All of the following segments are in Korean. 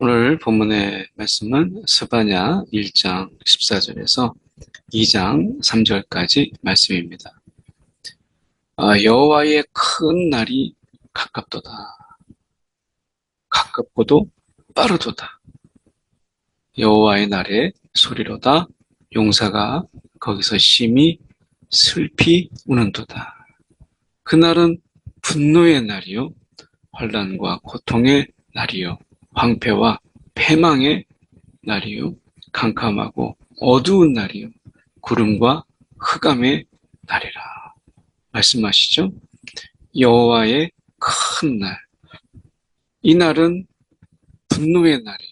오늘 본문의 말씀은 스바냐 1장 14절에서 2장 3절까지 말씀입니다. 아, 여호와의 큰 날이 가깝도다. 가깝고도 빠르도다. 여호와의 날에 소리로다 용사가 거기서 심히 슬피 우는도다. 그날은 분노의 날이요 환란과 고통의 날이요 황폐와 패망의 날이요 캄캄하고 어두운 날이요 구름과 흑암의 날이라 말씀하시죠. 여호와의 큰 날. 이 날은 분노의 날이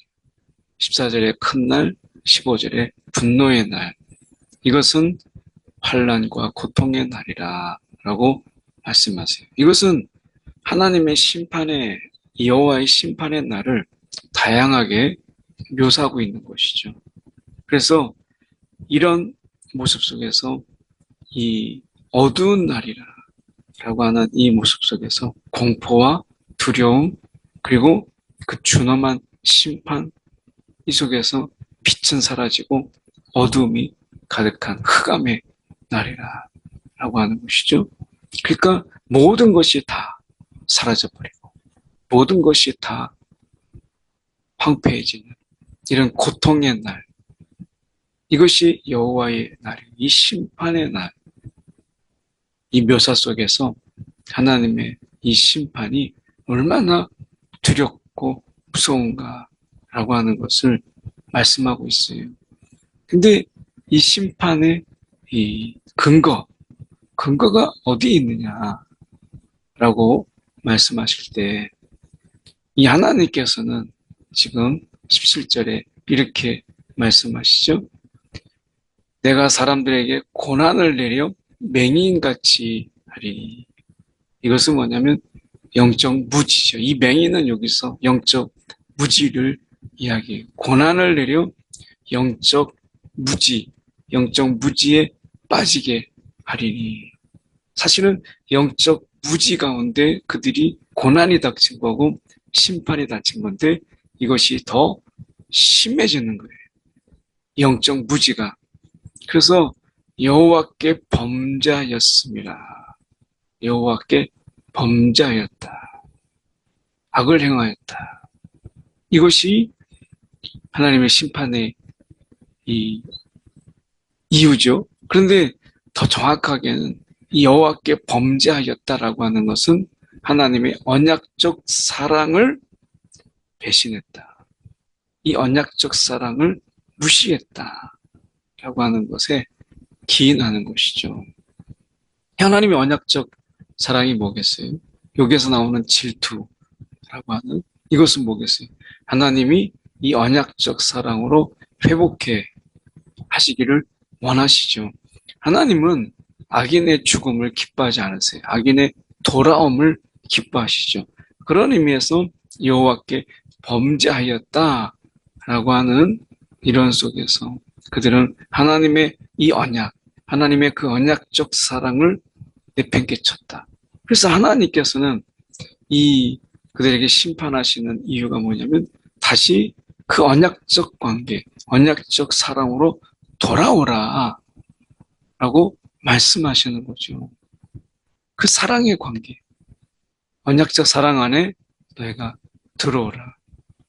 14절의 큰 날, 15절의 분노의 날. 이것은 환란과 고통의 날이라 라고 말씀하세요. 이것은 하나님의 심판의 여호와의 심판의 날을 다양하게 묘사하고 있는 것이죠. 그래서 이런 모습 속에서 이 어두운 날이라 라고 하는 이 모습 속에서 공포와 두려움 그리고 그 준엄한 심판 이 속에서 빛은 사라지고 어두움이 가득한 흑암의 날이라 라고 하는 것이죠. 그러니까 모든 것이 다 사라져버리고 모든 것이 다 황폐해지는 이런 고통의 날. 이것이 여호와의 날이 이 심판의 날. 이 묘사 속에서 하나님의 이 심판이 얼마나 두렵고 무서운가라고 하는 것을 말씀하고 있어요. 근데 이 심판의 이 근거, 근거가 어디에 있느냐라고 말씀하실 때 이 하나님께서는 지금 17절에 이렇게 말씀하시죠. 내가 사람들에게 고난을 내려 맹인같이 하리니 이것은 뭐냐면 영적 무지죠. 이 맹인은 여기서 영적 무지를 이야기해요. 고난을 내려 영적 무지, 영적 무지에 빠지게 하리니 사실은 영적 무지 가운데 그들이 고난이 닥친 거고 심판이 닥친 건데 이것이 더 심해지는 거예요. 영적 무지가. 그래서 여호와께 범자였습니다. 여호와께 범자였다. 악을 행하였다. 이것이 하나님의 심판의 이 이유죠. 그런데 더 정확하게는 여호와께 범죄하였다라고 하는 것은 하나님의 언약적 사랑을 배신했다. 이 언약적 사랑을 무시했다. 라고 하는 것에 기인하는 것이죠. 하나님의 언약적 사랑이 뭐겠어요? 여기에서 나오는 질투라고 하는 이것은 뭐겠어요? 하나님이 이 언약적 사랑으로 회복해 하시기를 원하시죠. 하나님은 악인의 죽음을 기뻐하지 않으세요. 악인의 돌아옴을 기뻐하시죠. 그런 의미에서 여호와께 범죄하였다라고 하는 이런 속에서 그들은 하나님의 이 언약, 하나님의 그 언약적 사랑을 내팽개쳤다. 그래서 하나님께서는 이 그들에게 심판하시는 이유가 뭐냐면 다시 그 언약적 관계, 언약적 사랑으로 돌아오라 라고 말씀하시는 거죠. 그 사랑의 관계, 언약적 사랑 안에 너희가 들어오라.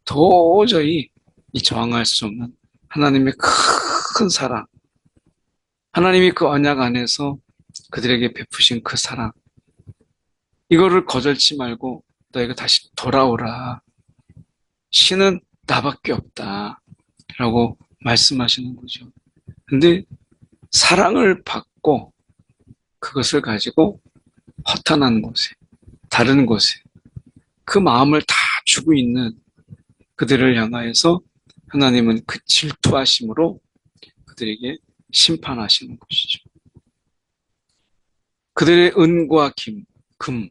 도저히 이 저항할 수 없는 하나님의 큰 사랑, 하나님이 그 언약 안에서 그들에게 베푸신 그 사랑, 이거를 거절치 말고 너희가 다시 돌아오라. 신은 나밖에 없다. 라고 말씀하시는 거죠. 근데 사랑을 받고 그것을 가지고 허탄한 곳에, 다른 곳에 그 마음을 다 주고 있는 그들을 향하여서 하나님은 그 질투하심으로 그들에게 심판하시는 것이죠. 그들의 은과 김, 금,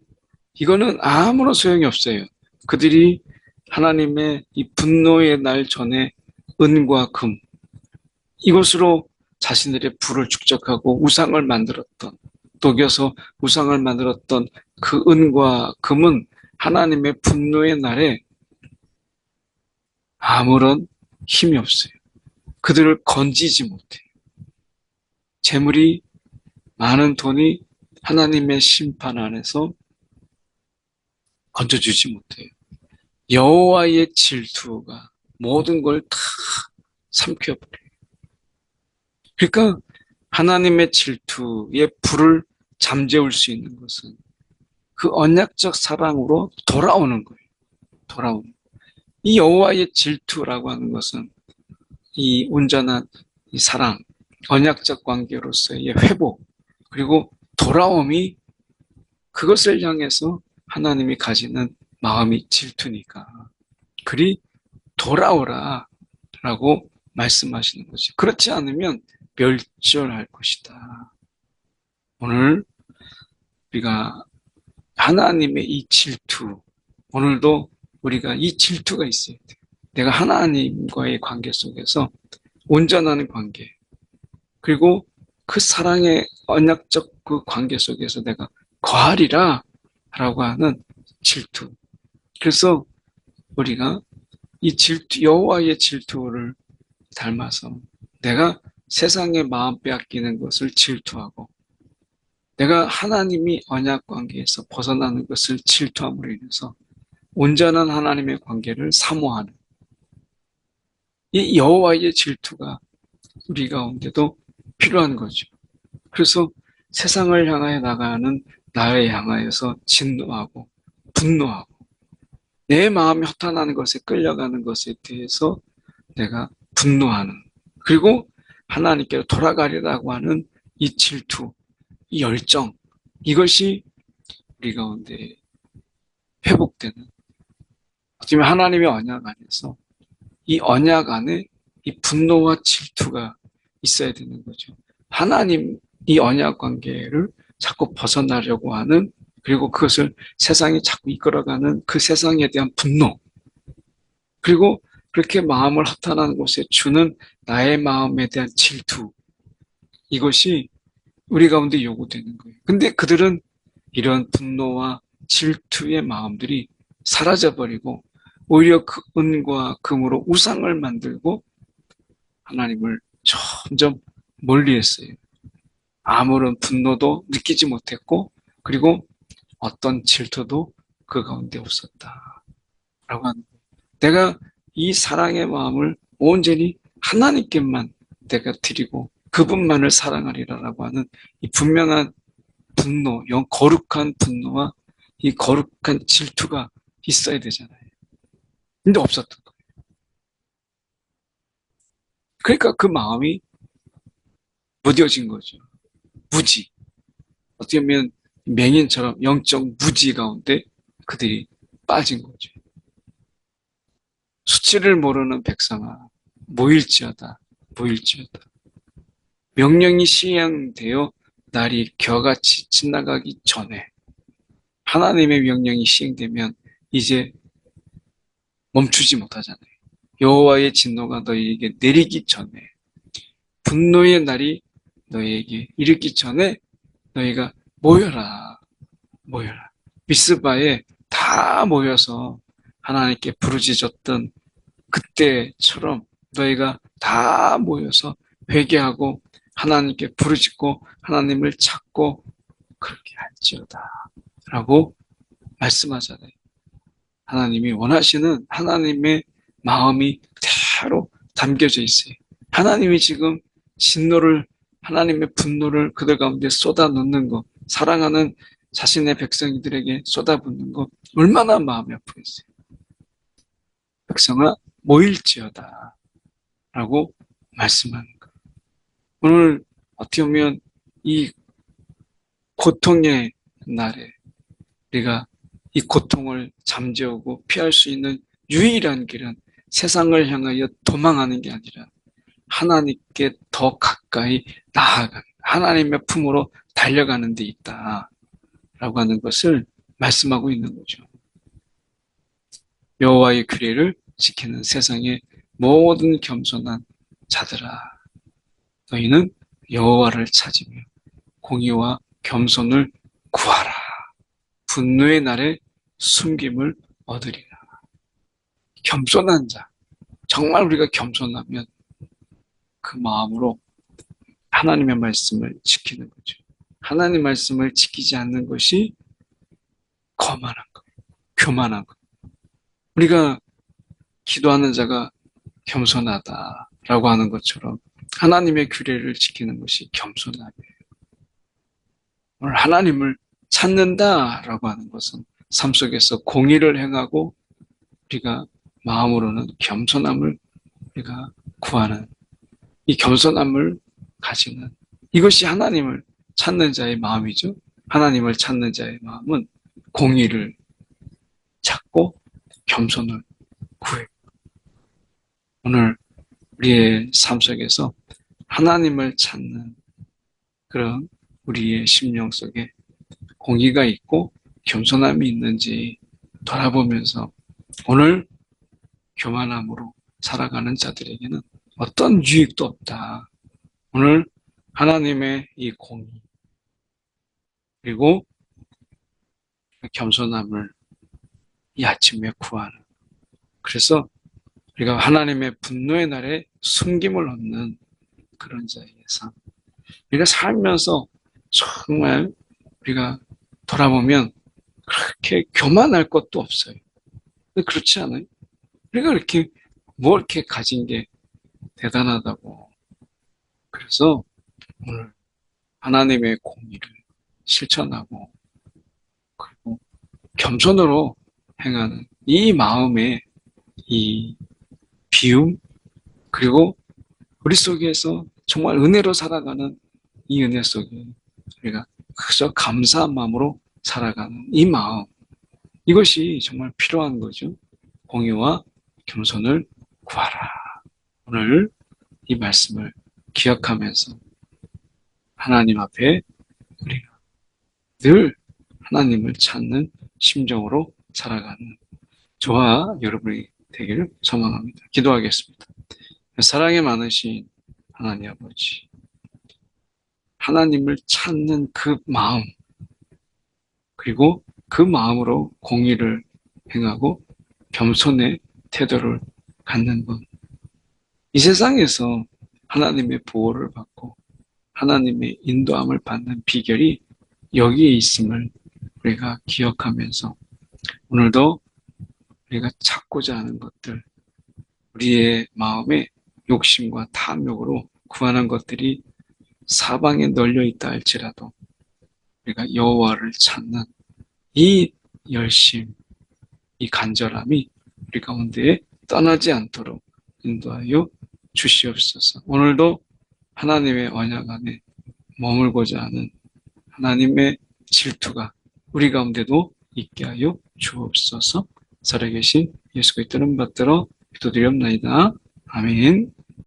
이거는 아무런 소용이 없어요. 그들이 하나님의 이 분노의 날 전에 은과 금, 이것으로 자신들의 불을 축적하고 우상을 만들었던, 녹여서 우상을 만들었던 그 은과 금은 하나님의 분노의 날에 아무런 힘이 없어요. 그들을 건지지 못해요. 재물이 많은 돈이 하나님의 심판 안에서 건져주지 못해요. 여호와의 질투가 모든 걸 다 삼켜버려요. 그러니까 하나님의 질투의 불을 잠재울 수 있는 것은 그 언약적 사랑으로 돌아오는 거예요. 돌아오는. 이 여호와의 질투라고 하는 것은 이 온전한 이 사랑, 언약적 관계로서의 회복, 그리고 돌아옴이 그것을 향해서 하나님이 가지는 마음이 질투니까. 그리 돌아오라 라고 말씀하시는 거지. 그렇지 않으면 멸절할 것이다. 오늘 우리가 하나님의 이 질투, 오늘도 우리가 이 질투가 있어야 돼. 내가 하나님과의 관계 속에서 온전한 관계, 그리고 그 사랑의 언약적 그 관계 속에서 내가 거하리라 라고 하는 질투. 그래서 우리가 이 질투, 여호와의 질투를 닮아서 내가 세상의 마음 빼앗기는 것을 질투하고 내가 하나님이 언약 관계에서 벗어나는 것을 질투함으로 인해서 온전한 하나님의 관계를 사모하는 이 여호와의 질투가 우리 가운데도 필요한 거죠. 그래서 세상을 향하여 나가는 나를 향하여서 진노하고 분노하고 내 마음이 허탄하는 것에 끌려가는 것에 대해서 내가 분노하는 그리고 하나님께로 돌아가리라고 하는 이 질투, 이 열정 이것이 우리 가운데 회복되는 어쩌면 하나님의 언약 안에서 이 언약 안에 이 분노와 질투가 있어야 되는 거죠. 하나님 이 언약 관계를 자꾸 벗어나려고 하는 그리고 그것을 세상에 자꾸 이끌어가는 그 세상에 대한 분노 그리고 그렇게 마음을 허탄한 곳에 주는 나의 마음에 대한 질투 이것이 우리 가운데 요구되는 거예요. 근데 그들은 이런 분노와 질투의 마음들이 사라져버리고 오히려 그 은과 금으로 우상을 만들고 하나님을 점점 멀리했어요. 아무런 분노도 느끼지 못했고 그리고 어떤 질투도 그 가운데 없었다. 라고 하는 내가 이 사랑의 마음을 온전히 하나님께만 내가 드리고 그분만을 사랑하리라라고 하는 이 분명한 분노, 영 거룩한 분노와 이 거룩한 질투가 있어야 되잖아요. 근데 없었던 거예요. 그러니까 그 마음이 무뎌진 거죠. 무지. 어떻게 보면 맹인처럼 영적 무지 가운데 그들이 빠진 거죠. 수치를 모르는 백성아, 모일지어다, 모일지어다. 명령이 시행되어 날이 겨같이 지나가기 전에 하나님의 명령이 시행되면 이제 멈추지 못하잖아요. 여호와의 진노가 너희에게 내리기 전에 분노의 날이 너희에게 이르기 전에 너희가 모여라, 모여라. 미스바에 다 모여서 하나님께 부르짖었던 그때처럼 너희가 다 모여서 회개하고 하나님께 부르짖고 하나님을 찾고 그렇게 할지어다 라고 말씀하잖아요. 하나님이 원하시는 하나님의 마음이 대로 담겨져 있어요. 하나님이 지금 진노를 하나님의 분노를 그들 가운데 쏟아놓는 것, 사랑하는 자신의 백성들에게 쏟아붓는 것 얼마나 마음이 아프겠어요. 백성아 모일지어다 라고 말씀하는 것. 오늘 어떻게 보면 이 고통의 날에 우리가 이 고통을 잠재우고 피할 수 있는 유일한 길은 세상을 향하여 도망하는 게 아니라 하나님께 더 가까이 나아가는 하나님의 품으로 달려가는 데 있다 라고 하는 것을 말씀하고 있는 거죠. 여호와의 규례를 지키는 세상의 모든 겸손한 자들아 너희는 여호와를 찾으며 공의와 겸손을 구하라. 분노의 날에 숨김을 얻으리라. 겸손한 자, 정말 우리가 겸손하면 그 마음으로 하나님의 말씀을 지키는 거죠. 하나님 말씀을 지키지 않는 것이 거만한 거예요. 교만한 거예요. 우리가 기도하는 자가 겸손하다라고 하는 것처럼 하나님의 규례를 지키는 것이 겸손함이에요. 오늘 하나님을 찾는다라고 하는 것은 삶 속에서 공의를 행하고 우리가 마음으로는 겸손함을 우리가 구하는 이 겸손함을 가지는 이것이 하나님을 찾는 자의 마음이죠. 하나님을 찾는 자의 마음은 공의를 찾고 겸손을 구해. 오늘 우리의 삶 속에서 하나님을 찾는 그런 우리의 심령 속에 공의가 있고 겸손함이 있는지 돌아보면서 오늘 교만함으로 살아가는 자들에게는 어떤 유익도 없다. 오늘 하나님의 이 공의 그리고 겸손함을 이 아침에 구하는 그래서 우리가 하나님의 분노의 날에 숨김을 얻는 그런 자의 삶 우리가 살면서 정말 우리가 돌아보면 그렇게 교만할 것도 없어요. 그렇지 않아요? 우리가 이렇게 뭐 이렇게 가진 게 대단하다고. 그래서 오늘 하나님의 공의를 실천하고 그리고 겸손으로 행하는 이 마음의 이 비움 그리고 우리 속에서 정말 은혜로 살아가는 이 은혜 속에 우리가 그저 감사한 마음으로 살아가는 이 마음 이것이 정말 필요한 거죠. 공의와 겸손을 구하라. 오늘 이 말씀을 기억하면서 하나님 앞에 우리가 늘 하나님을 찾는 심정으로 살아가는 저와 여러분이 되기를 소망합니다. 기도하겠습니다. 사랑에 많으신 하나님 아버지, 하나님을 찾는 그 마음, 그리고 그 마음으로 공의를 행하고 겸손의 태도를 갖는 것. 이 세상에서 하나님의 보호를 받고 하나님의 인도함을 받는 비결이 여기에 있음을 우리가 기억하면서 오늘도 우리가 찾고자 하는 것들, 우리의 마음의 욕심과 탐욕으로 구하는 것들이 사방에 널려 있다 할지라도 우리가 여호와를 찾는 이 열심, 이 간절함이 우리 가운데에 떠나지 않도록 인도하여 주시옵소서. 오늘도 하나님의 언약 안에 머물고자 하는 하나님의 질투가 우리 가운데도 있게 하여 주옵소서. 살아계신 예수 그리스도는 받들어 기도드리옵나이다. 아멘.